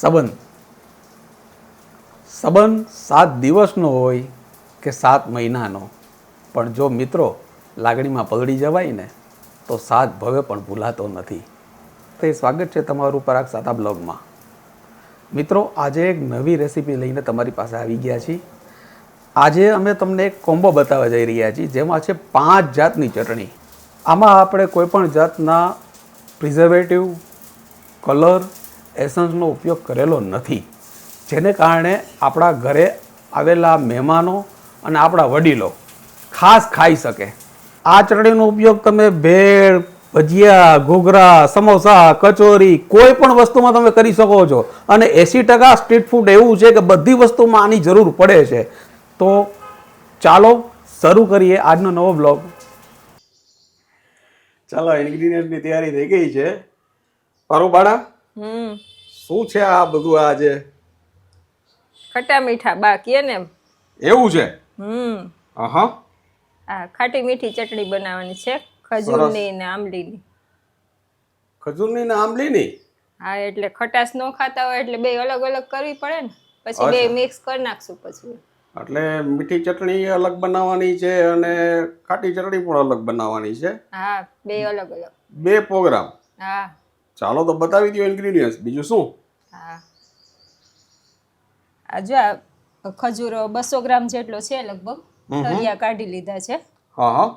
સંબંધ સંબંધ સાત દિવસનો હોય કે સાત મહિનાનો. પણ જો મિત્રો લાગણીમાં પલળી જવાય ને, તો સાત ભવે પણ ભૂલાતો નથી. તે સ્વાગત છે તમારું પરાગ સાતા બ્લોગમાં. મિત્રો, આજે એક નવી રેસીપી લઈને તમારી પાસે આવી ગયા છીએ. આજે અમે તમને એક કોમ્બો બતાવવા જઈ રહ્યા છીએ, જેમાં છે પાંચ જાતની ચટણી. આમાં આપણે કોઈપણ જાતના પ્રિઝર્વેટિવ, કલર એસન્સનો ઉપયોગ કરેલો નથી. જેને કારણે આપણા ઘરે આવેલા મહેમાનો અને આપણા વડીલો ખાસ ખાઈ શકે. આ ચટણીનો ઉપયોગ તમે ભેળ, ભજીયા, ઘૂઘરા, સમોસા, કચોરી કોઈ પણ વસ્તુમાં તમે કરી શકો છો. અને એંસી ટકા સ્ટ્રીટ ફૂડ એવું છે કે બધી વસ્તુમાં આની જરૂર પડે છે. તો ચાલો શરૂ કરીએ આજનો નવો બ્લોગ ચાલો ઇન્ગ્રીડિયન્ટની તૈયારી થઈ ગઈ છે. પારુબાડા હમ. શું છે આ બધું આજે? ખટા મીઠા બાકી ને એવું છે? હમ. આહા આ ખાટી મીઠી ચટણી બનાવવાની છે ખજૂરની ને આંબલીની. ખજૂરની ને આંબલીની? હા એટલે ખટાશ ન ખાતા હોય એટલે બે અલગ અલગ કરવી પડે ને. પછી બે મિક્સ કરી નાખશું પછી. એટલે મીઠી ચટણી અલગ બનાવવાની છે અને ખાટી ચટણી પણ અલગ બનાવવાની છે? હા બે અલગ અલગ. બે પ્રોગ્રામ? હા. ચાલો તો બતાવી દો ઇન્ગ્રીડિયન્ટ્સ બીજું શું? હા. આ જો આ ખજૂરો બસો ગ્રામ જેટલો છે લગભગ. તળિયા કાઢી લીધા છે. હા હા.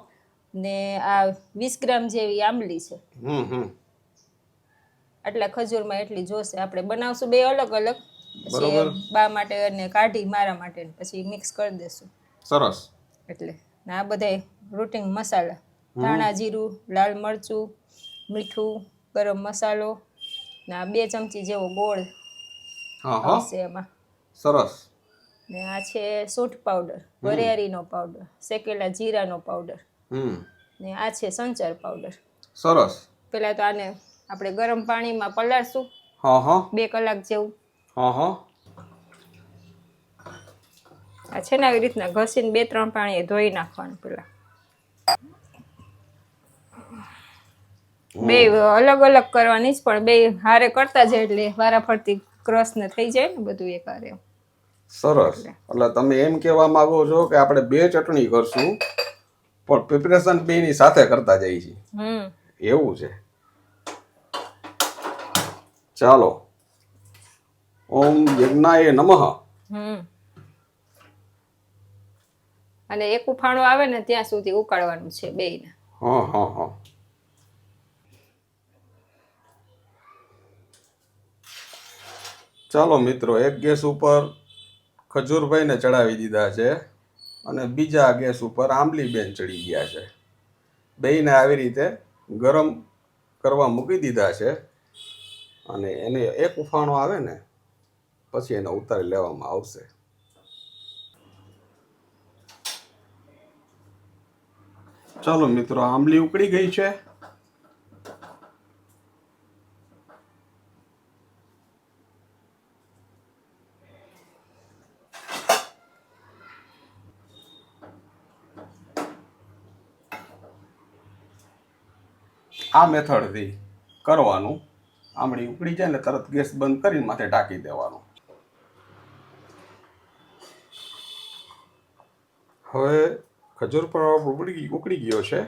ને આ વીસ ગ્રામ જેવી આંબલી છે. હમ હમ. આટલા ખજૂરમાં એટલી જોશે આપણે બનાવશું બે અલગ અલગ. પછી બા માટે અને કાઢી મારા માટે પછી મિક્સ કરી દેશું. સરસ. એટલે ને આ બધા રૂટિન મસાલા. ધાણા જીરું લાલ મરચું મીઠું ગરમ મસાલો ને આ બે ચમચી જેવો ગોળ આવશે એમાં. સરસ. ને આ છે સૂંઠ પાવડર વરિયાળીનો પાવડર શેકેલા જીરાનો પાવડર. ને આ છે સંચર પાવડર. સરસ. પેલા તો આને આપણે ગરમ પાણીમાં પલાળશું. બે કલાક જેવું. આ છે ને આવી રીતના ઘસીને બે ત્રણ પાણી ધોઈ નાખવાનું પેલા. બે અલગ અલગ કરવાની જ પણ બે હારે કરતા જાય એટલે વારાફરતી ક્રોસ ને થઈ જાય ને બધું એક હારે. સરસ. એટલે. તમે એમ કહેવા માંગો છો કે આપણે બે ચટણી કરશું પણ પ્રિપરેશન બેની સાથે કરતા જઈએ છીએ. એવું છે. ચાલો. ઓમ યજ્ઞાય નમઃ. અને એક ઉફાણો આવે ને ત્યાં સુધી ઉકાળવાનું છે બેયને. હા હા હા. ચાલો મિત્રો, એક ગેસ ઉપર ખજૂરભાઈને ચડાવી દીધા છે અને બીજા ગેસ ઉપર આંબલીબેન ચડી ગયા છે. બેયને આવી રીતે ગરમ કરવા મૂકી દીધા છે અને એને એક ઉફાણો આવે ને, પછી એને ઉતારી લેવામાં આવશે. ચાલો મિત્રો, આંબલી ઉકળી ગઈ છે. આ મેથડથી કરવાનું. આમળી ઉકળી જાય ને તરત ગેસ બંધ કરીને માથે ઢાંકી દેવાનું. હવે ખજૂર પર ઉકળી ઉકળી ગયો છે.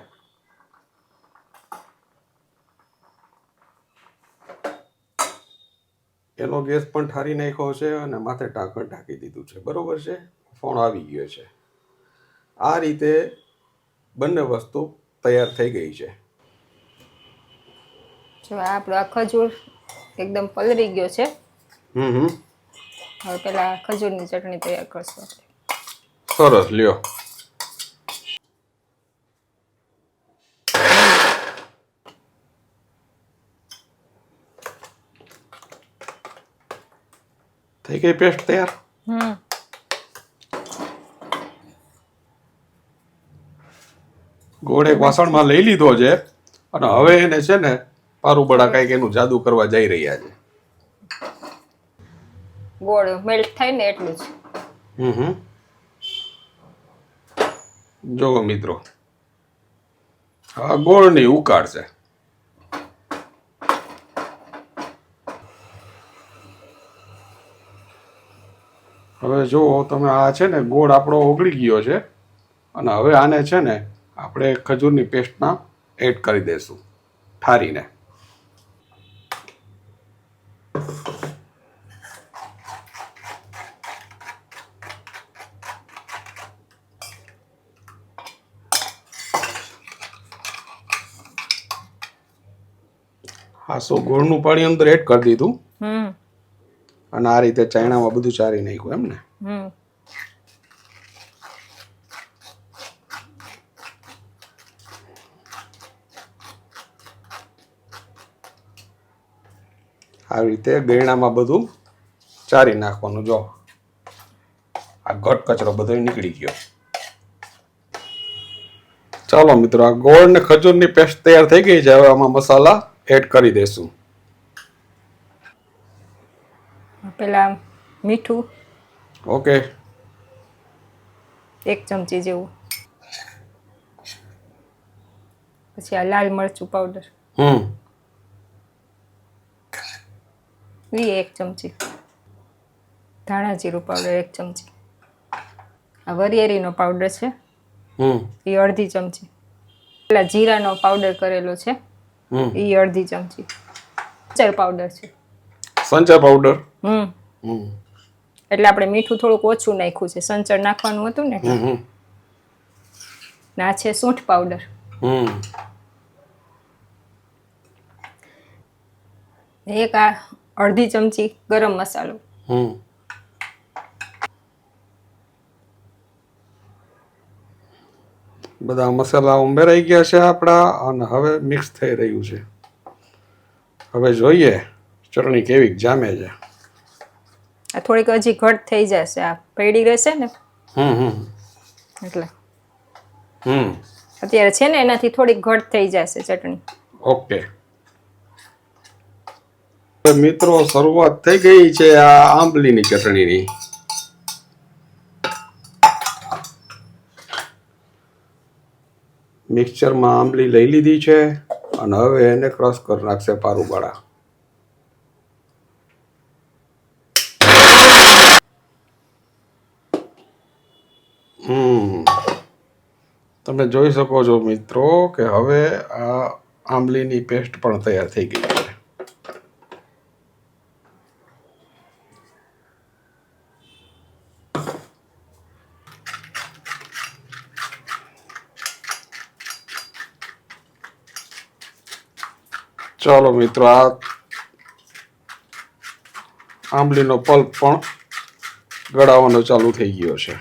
એનો ગેસ પણ ઠારી નાખ્યો છે અને માથે ઢાંકણ ઢાંકી દીધું છે. બરોબર છે? ફોણ આવી ગયો છે. આ રીતે બંને વસ્તુ તૈયાર થઈ ગઈ છે. જો આપણો આ ખજૂર એકદમ પલરી ગયો છે. હમ હવે પેલા ખજૂરની ચટણી તૈયાર કરશું સરસ લ્યો. થઈ ગઈ પેસ્ટ તૈયાર? હમ. ગોળ એક વાસણમાં લઈ લીધો છે. અને હવે એને છે ને પારુબડા કંઈક એનું જાદુ કરવા જઈ રહ્યા છે. ગોળ મેલ્ટ થાય ને એટલું જ. હમ હમ. જોવો મિત્રો. આ ગોળની ઉકાળ છે. હવે જો તમે આ છે ને ગોળ આપણો ઓગળી ગયો છે અને હવે આને છે ને આપણે ખજૂરની પેસ્ટમાં એડ કરી દઈશું ઠારીને. હા સો ગોળનું પાણી અંદર એડ કરી દીધું. હમ. અને આ રીતે ચાયણામાં બધું ચારી નાખ્યું એમ ને. હમ. આવી રીતે ગયણામાં બધું ચારી નાખવાનું જો. આ ઘટ કચરો બધો નીકળી ગયો. ચાલો મિત્રો આ ગોળ ને ખજૂરની પેસ્ટ તૈયાર થઈ ગઈ છે. હવે આમાં મસાલા એડ કરી દઈશું પેલા મીઠું. ઓકે. એક ચમચી જેવું. પછી આ લાલ મરચું પાવડર હમ. એ એક ચમચી. ધાણા જીરું પાવડર એક ચમચી. આ વરિયેરીનો પાવડર છે. હમ. એ અડધી ચમચી. પેલા જીરાનો પાવડર કરેલો છે. એ અડધી ચમચી. સંચર પાવડર છે. સંચર પાવડર હમ. એટલે આપણે મીઠું થોડુંક ઓછું નાખ્યું છે. સંચર નાખવાનું હતું ને ને છે સૂંઠ પાવડર હમ. એક આ અડધી ચમચી ગરમ મસાલો. હમ. બધા મસાલા ઉમેરાઈ ગયા છે આપણા અને હવે મિક્સ થઈ રહ્યું છે. હવે જોઈએ ચટણી કેવી જામે છે. આ થોડીક હજી ઘટ થઈ જશે આ પડી રહેશે ને? હમ હમ. એટલે. હમ. અત્યારે છે ને એનાથી થોડીક ઘટ થઈ જશે ચટણી. ઓકે. મિત્રો શરૂઆત થઈ ગઈ છે આ આંબલીની ચટણીની. મિક્સચરમાં આંબલી લઈ લીધી છે અને હવે એને ક્રશ કરી નાખશે પારુબાળા તમે જોઈ શકો છો મિત્રો કે હવે આ આંબલીની પેસ્ટ પણ તૈયાર થઈ ગઈ છે ચાલો મિત્રો આ આંબલીનો પલ્પ પણ ગળાવાનો ચાલુ થઈ ગયો છે.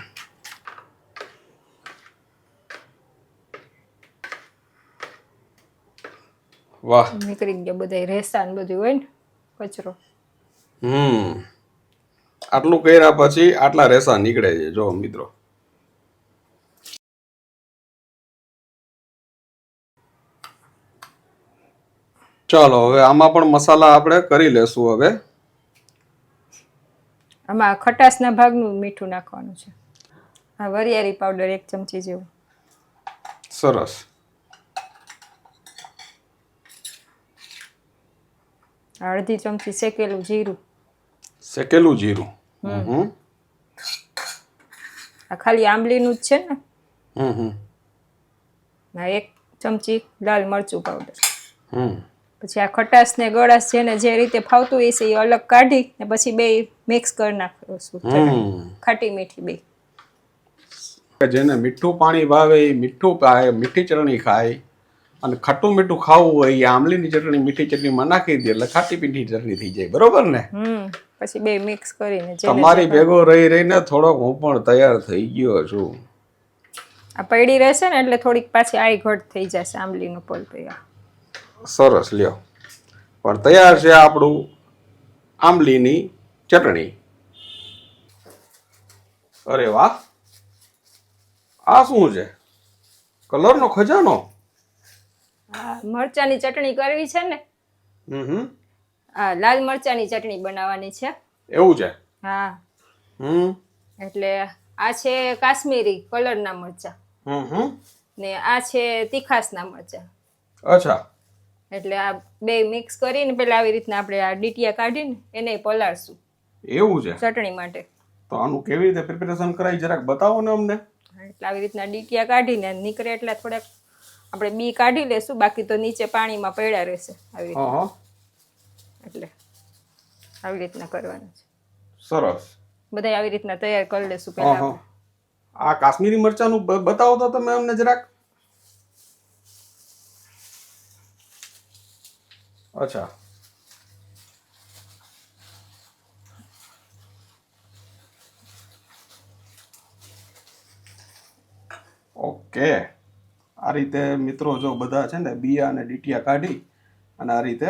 વાહ. નીકળી ગયા બધા રેસા ને બધું હોય ને કચરો. હમ. આટલું કર્યા પછી આટલા રેસા નીકળે છે. જો મિત્રો ચાલો હવે આમાં પણ મસાલા આપણે કરી લેશું હવે. આમાં ખટાશના ભાગનું મીઠું નાખવાનું છે. આ વરિયાળી પાવડર એક ચમચી જેવું. સરસ. અડધી ચમચી શેકેલું જીરું. શેકેલું જીરું. હમ. આ ખાલી આંબલીનું જ છે ને? હમ હમ. એક ચમચી લાલ મરચું પાવડર. હમ. પછી આ ખટાશ ને ગળાશ જેને જે રીતે ફાવતું હોય છે એ અલગ કાઢી ને પછી બે મિક્સ કરી નાખશું હમ. ખાટી મીઠી બે. જેને મીઠું પાણી ભાવે એ મીઠું ખાય મીઠી ચટણી ખાય અને ખટ્ટું મીઠું ખાવું હોય એ આમલીની ચટણી મીઠી ચટણીમાં નાખી દે એટલે ખાટી મીઠી ચટણી થઈ જાય. બરોબર ને? પછી બે મિક્સ કરીને તમારી ભેગો રહી રહીને થોડોક હું પણ તૈયાર થઈ ગયો છું. આ પૈડી રહેશે ને એટલે થોડીક પાછી આઈ ઘટ થઈ જશે આંબલીનો પલ એ. સરસ લ્યો. પણ તૈયાર છે આપણું આંબલીની ચટણી. અરે વાહ! આ શું છે? કલરનો ખજાનો? મરચાની ચટણી કરવી છે ને? હમ હમ. આ લાલ મરચાની ચટણી બનાવવાની છે. એવું છે? હા. હમ. એટલે આ છે કાશ્મીરી કલરના મરચા. હમ હમ. ને આ છે તીખાસના મરચા. અચ્છા. એટલે આ બે મિક્સ કરીને પેલા આવી રીતના આપણે આ ડીટીયા કાઢીને એને પલાળશું એવું છે? ચટણી માટે. તો આનું કેવી રીતે પ્રિપેરેશન કરાય જરાક બતાવો ને અમને. એટલે આવી રીતના ડીટીયા કાઢીને નીકળે એટલે થોડાક આપણે બી કાઢી લેશું બાકી તો નીચે પાણીમાં પડ્યા રહેશે આવી રીતે એટલે આવી રીતના કરવાનું છે. સરસ. બધા આવી રીતના તૈયાર કરી લેશું પહેલા આ કાશ્મીરી મરચાનું બતાવો તો તમે અમને જરાક. અચ્છા. ઓકે. આ રીતે મિત્રો જો બધા છે ને બિયા અને ડીટિયા કાઢી અને આ રીતે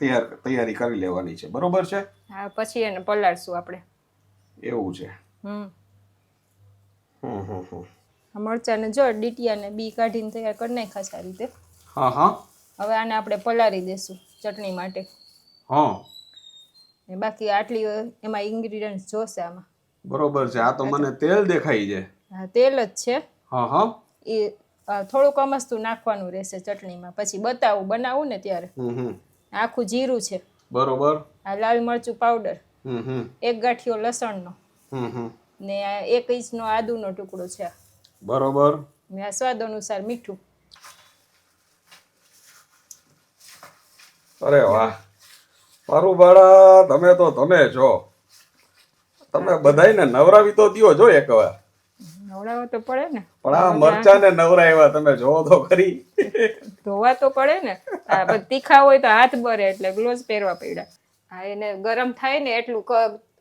તૈયાર તૈયારી કરી લેવાની છે. બરોબર છે? હા પછી એને પલાળશું આપણે. એવું છે. હમ. હમ હમ હમ. આ જો ડીટીયા ને બી કાઢીને તૈયાર કરી નાખ્યા છે આ રીતે. હા હા. હવે આને આપણે પલાળી દેશું ચટણી માટે. હા. બાકી આટલી એમાં ઇન્ગ્રીડિયન્ટ જોશે આમાં. બરોબર છે. આ તો મને તેલ દેખાય છે. હા તેલ જ છે. હા હા. એ થોડુંક અમસ્તું નાખવાનું રહેશે ચટણીમાં. પછી બતાવું બનાવું ને ત્યારે. આખું જીરું છે. બરોબર. આ લાલ મરચું પાવડર એક ગાંઠિયો લસણનો. ને એક ઇંચનો આદુનો ટુકડો છે બરોબર. ને આ સ્વાદ અનુસાર મીઠું. અરે વાહ. મારું બાળા તમે તો તમે છો. તમે બધાયને નવરાવી તો દ્યો જો એક વાર. નવડાવો તો પડે ને. પણ આ મરચાને નવરાવ્યા તમે જોવો તો ખરી. ધોવા તો પડે ને. આ તીખા હોય તો હાથ બરે એટલે ગ્લોવ્સ પહેરવા પડ્યા. હા એને ગરમ થાય ને એટલું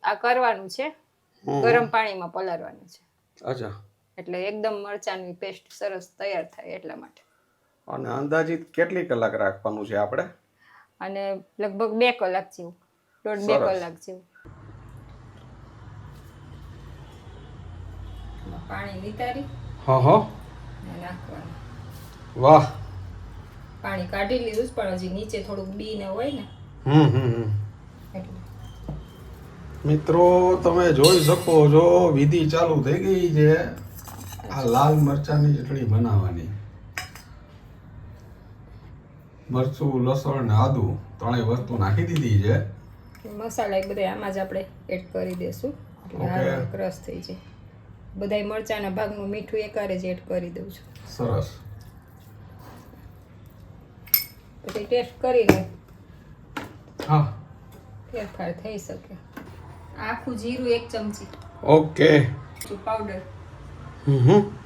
આ કરવાનું છે. ગરમ પાણીમાં પલાળવાનું છે. અચ્છા. એટલે એકદમ મરચાંની પેસ્ટ સરસ તૈયાર થાય એટલા માટે. અને અંદાજિત કેટલી કલાક રાખવાનું છે આપણે? અને લગભગ બે કલાક જેવું. દોઢ બે કલાક જેવું. પાણી નિતારી હા હા. નાખવાનું. વાહ. પાણી કાઢી લીધું છે, પણ હજી નીચે થોડુંક બી ને હોય ને. હમ હમ હમ. એટલે. મિત્રો તમે જોઈ શકો છો વિધિ ચાલુ થઈ ગઈ છે. આ લાલ મરચાની ચટણી બનાવવાની. મરચું લસણ ને આદુ ત્રણેય વસ્તુ નાખી દીધી છે. મસાલા એ બધા આમાં જ આપણે એડ કરી દેશું. એટલે ક્રશ થઈ જાય. બધાય મરચાના ભાગનું મીઠું એકારે જ એડ કરી દઉં છું. સરસ. પછી ટેસ્ટ કરીને હા. ફેરફાર થઈ શકે. આખું જીરું એક ચમચી. Okay powder. હમ હમ.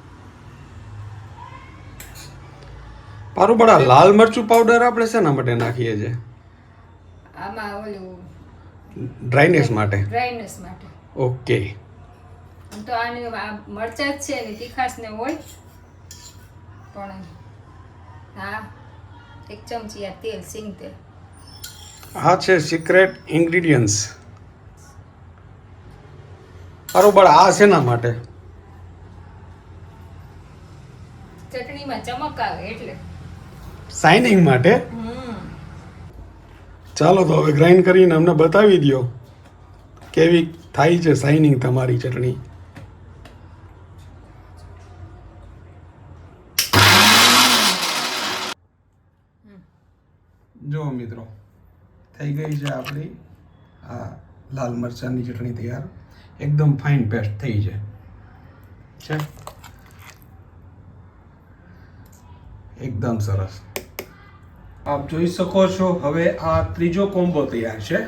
પારું બડા લાલ મરચું પાવડર આપણે શેના માટે નાખીએ છીએ? આમાં ઓલું ડ્રાયનેસ માટે. ડ્રાયનેસ માટે. ઓકે આમ તો આને આ મરચાં જ છે ને તીખાશ ને હોય. પણ હા એક ચમચી આ તેલ સિંગ તેલ. આ છે સિક્રેટ ઇન્ગ્રીડિયન્ટ્સ બરોબર આ શેના માટે? ચટણીમાં ચમક આવે એટલે. શાઇનિંગ માટે. ચાલો તો હવે ગ્રાઇન્ડ કરીને અમને બતાવી દો કેવી થાય છે શાઇનિંગ તમારી ચટણી. જો મિત્રો, થઈ ગઈ છે આપણી, આ લાલ મરચાંની ચટણી તૈયાર. એકદમ ફાઇન પેસ્ટ થઈ છે. છે? એકદમ સરસ. આપ જોઈ શકો છો હવે આ ત્રીજો કોમ્બો તૈયાર છે.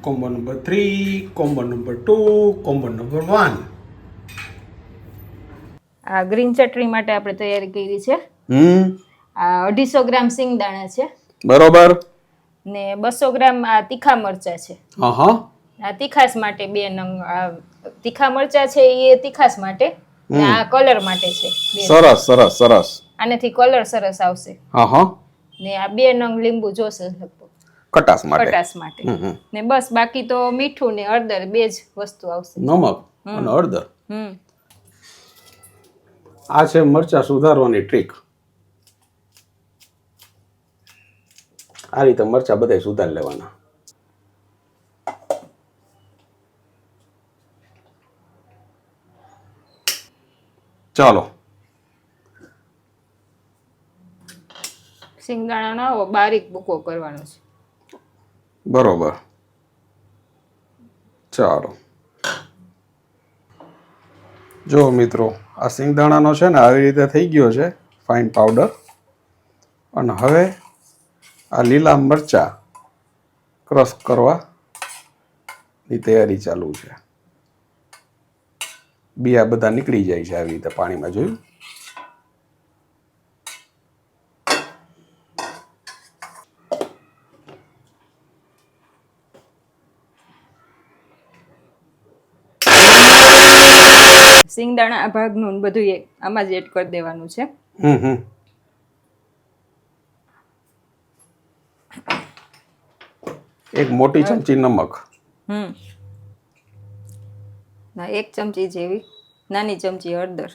Combo number three combo number two combo number one. આ ગ્રીન ચટણી માટે આપણે તૈયારી કરી છે. હમ. આ અઢીસો ગ્રામ સિંગદાણા છે. બરોબર. ને બસો ગ્રામ આ તીખા મરચા છે. હા આ તીખાસ માટે બે નંગ આ તીખા મરચા છે એ તીખાસ માટે આ કલર માટે છે સરસ સરસ સરસ. આનાથી કલર સરસ આવશે. હા હા ને આ બે નંગ લીંબુ જોશે લગભગ. કટાસ માટે. કટાસ માટે. ને બસ બાકી તો મીઠું ને હળદર બે જ વસ્તુ આવશે. નમક અને હળદર. આ છે મરચા સુધારવાની ટ્રીક આ રીતે મરચા બધાય સુધાર લેવાના. ચાલો. સિંગદાણાનો બારીક ભૂકો કરવાનો છે. બરોબર. ચાલો. જો મિત્રો, આ સિંગદાણાનો છે ને આવી રીતે થઈ ગયો છે ફાઇન પાવડર અને હવે આ લીલા મરચા ક્રશ કરવાની તૈયારી ચાલુ છે. બિયા બધા નીકળી જાય છે આવી રીતે પાણીમાં, જોયું? સિંગદાણા આ ભાગનું ને બધું એ આમાં જ એડ કરી દેવાનું છે. હમ હમ. એક મોટી ચમચી નમક. હમ. ના એક ચમચી જેવી નાની ચમચી હળદર.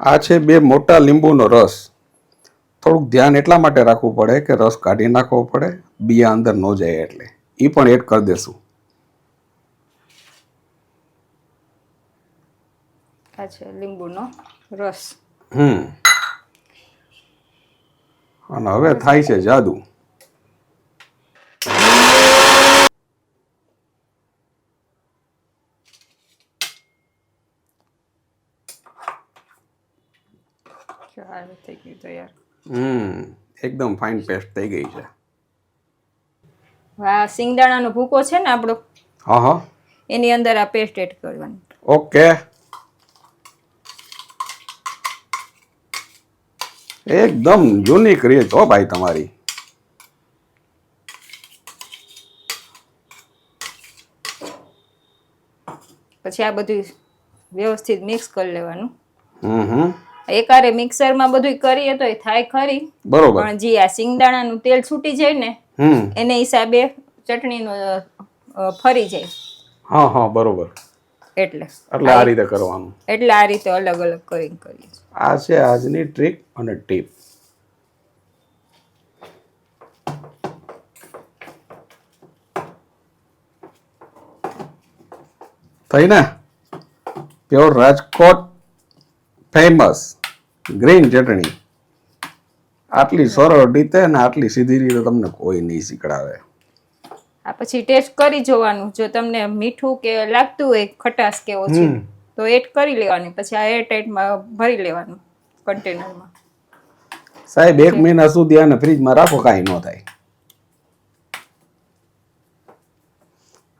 આ છે બે મોટા લીંબુનો રસ. થોડુંક ધ્યાન એટલા માટે રાખવું પડે કે રસ કાઢી નાખવો પડે બિયા અંદર ન જાય એટલે. એ પણ એડ કરી દેશું. આ છે લીંબુનો રસ. હમ. અને હવે થાય છે જાદુ. હમ એકદમ ફાઇન પેસ્ટ થઈ ગઈ છે. આ સિંગદાણાનો ભૂકો છે ને આપણો? હા હા. એની અંદર આ પેસ્ટ એડ કરવાની. ઓકે એકદમ યુનિક રીત હો ભાઈ તમારી. પછી આ બધું વ્યવસ્થિત મિક્સ કરી લેવાનું. હમ હમ. એકારે મિક્સરમાં બધું કરીએ તો થાય ખરી. બરોબર. પણ જે આ સિંગદાણાનું તેલ છૂટી જાય ને હમ. એને હિસાબે ચટણીનો ફરી જાય. હા હા બરોબર. એટલે. એટલે આ રીતે કરવાનું. એટલે આ રીતે અલગ અલગ કરીને કરીએ આ છે આજની ટ્રીક અને ટીપ. થઈ ને? Pure Rajkot famous green chutney. આટલી સરળ રીતે અને આટલી સીધી રીતે તમને કોઈ નહીં શીખડાવે. આ પછી ટેસ્ટ કરી જોવાનું. જો તમને મીઠું કે લાગતું હોય ખટાશ કે ઓછી તો એડ કરી લેવાની. પછી આ એર ટાઈટમાં ભરી લેવાનું કન્ટેનરમાં. સાહેબ એક મહિના સુધી આને ફ્રીજમાં રાખો કાંઈ ન થાય.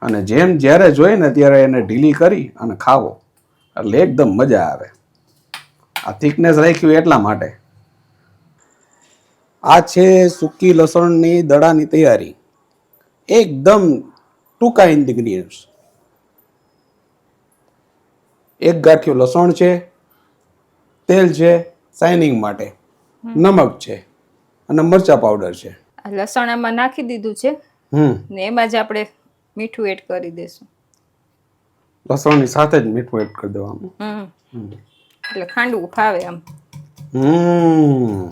અને જેમ જ્યારે જોઈએ ને ત્યારે એને ઢીલી કરી અને ખાવો. એટલે એકદમ મજા આવે. આ થિકનેસ રાખ્યું એટલા માટે. આ છે સૂકી લસણની દડાની તૈયારી. એકદમ ટૂંકા ઇન્ગ્રીડિયન્ટ્સ. એક ગાંઠિયો લસણ છે તેલ છે શાઇનિંગ માટે. નમક છે અને મરચા પાવડર છે. લસણ આમાં નાખી દીધું છે ને એમાં જ આપણે મીઠું એડ કરી દઈશું લસણની સાથે જ મીઠું એડ કરી દેવાનું. એટલે ખાંડવું ફાવે આમ. હમ.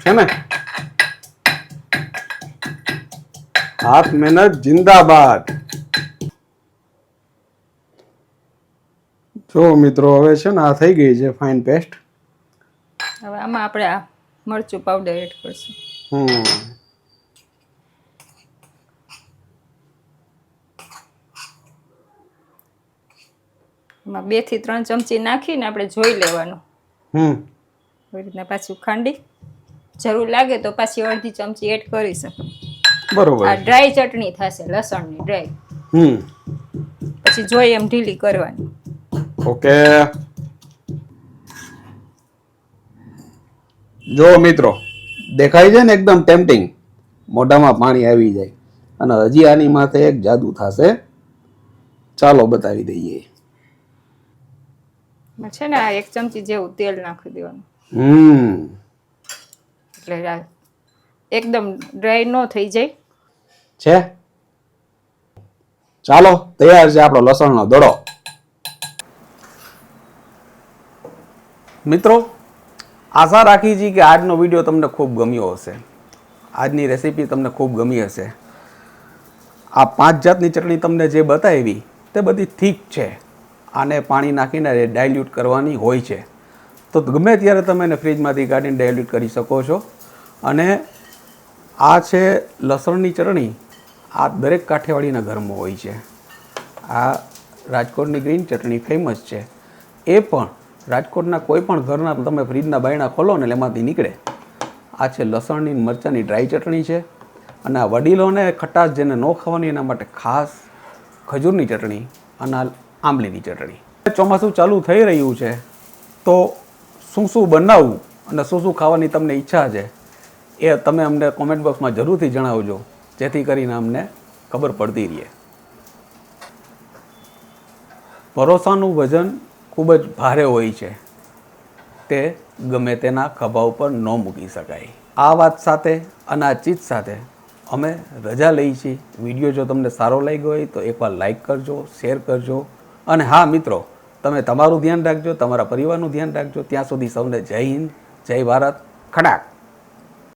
છે ને? હાથ મહેનત જિંદાબાદ જો મિત્રો હવે છે ને આ થઈ ગઈ છે ફાઇન પેસ્ટ હવે આમાં આપણે આ મરચું પાવડર એડ કરશું. હમ. એમાં બેથી ત્રણ ચમચી નાખીને આપણે જોઈ લેવાનું. હમ. એવી રીતના પાછું ખાંડી. જરૂર લાગે તો પાછી અડધી ચમચી એડ કરી શકો. બરોબર. આ ડ્રાય ચટણી થશે લસણની ડ્રાય. હમ. પછી જોઈ એમ ઢીલી કરવાની. ઓકે જો મિત્રો દેખાય છે ને એકદમ ટેમ્પટિંગ મોઢામાં પાણી આવી જાય. અને હજી આની માથે એક જાદુ થશે. ચાલો બતાવી દઈએ. છે ને એક ચમચી જેવું તેલ નાખી દેવાનું. હમ. એટલે એકદમ ડ્રાય ન થઈ જાય. છે? ચાલો, તૈયાર છે આપણો લસણનો દડો. મિત્રો, આશા રાખી છીએ કે આજનો વીડિયો તમને ખૂબ ગમ્યો હશે. આજની રેસીપી તમને ખૂબ ગમી હશે. આ પાંચ જાતની ચટણી તમને જે બતાવી, તે બધી ઠીક છે. આને પાણી નાખીને ડાયલ્યુટ કરવાની હોય છે. તો ગમે ત્યારે તમે એને ફ્રીજમાંથી કાઢીને ડાયલ્યુટ કરી શકો છો. અને આ છે લસણની ચટણી. આ દરેક કાઠિયાવાડીના ઘરમાં હોય છે. આ રાજકોટની ગ્રીન ચટણી ફેમસ છે. એ પણ રાજકોટના કોઈ પણ ઘરના તમે ફ્રીજના બાયણા ખોલો ને એમાંથી નીકળે. આ છે લસણની મરચાંની ડ્રાય ચટણી છે અને આ વડીલોને ખટાશ જેને ન ખાવાની એના માટે ખાસ ખજૂરની ચટણી અને આંબલીની ચટણી. ચોમાસું ચાલુ થઈ રહ્યું છે, તો શું શું બનાવવું અને શું શું ખાવાની તમને ઈચ્છા છે એ તમે અમને કોમેન્ટ બોક્સમાં જરૂરથી જણાવજો. જેથી કરીને અમને ખબર પડતી રહે ભરોસાનું વજન ખૂબ જ ભારે હોય છે. તે ગમે તેના ખભા ઉપર ન મૂકી શકાય. આ વાત સાથે, અને આ ચીજ સાથે અમે રજા લઈ છીએ. વીડિયો જો તમને સારો લાગ્યો હોય તો એકવાર લાઈક કરજો, શેર કરજો. અને હા, મિત્રો, તમે તમારું ધ્યાન રાખજો, તમારા પરિવારનું ધ્યાન રાખજો. ત્યાં સુધી સૌને જય હિન્દ, જય ભારત. ખડાક.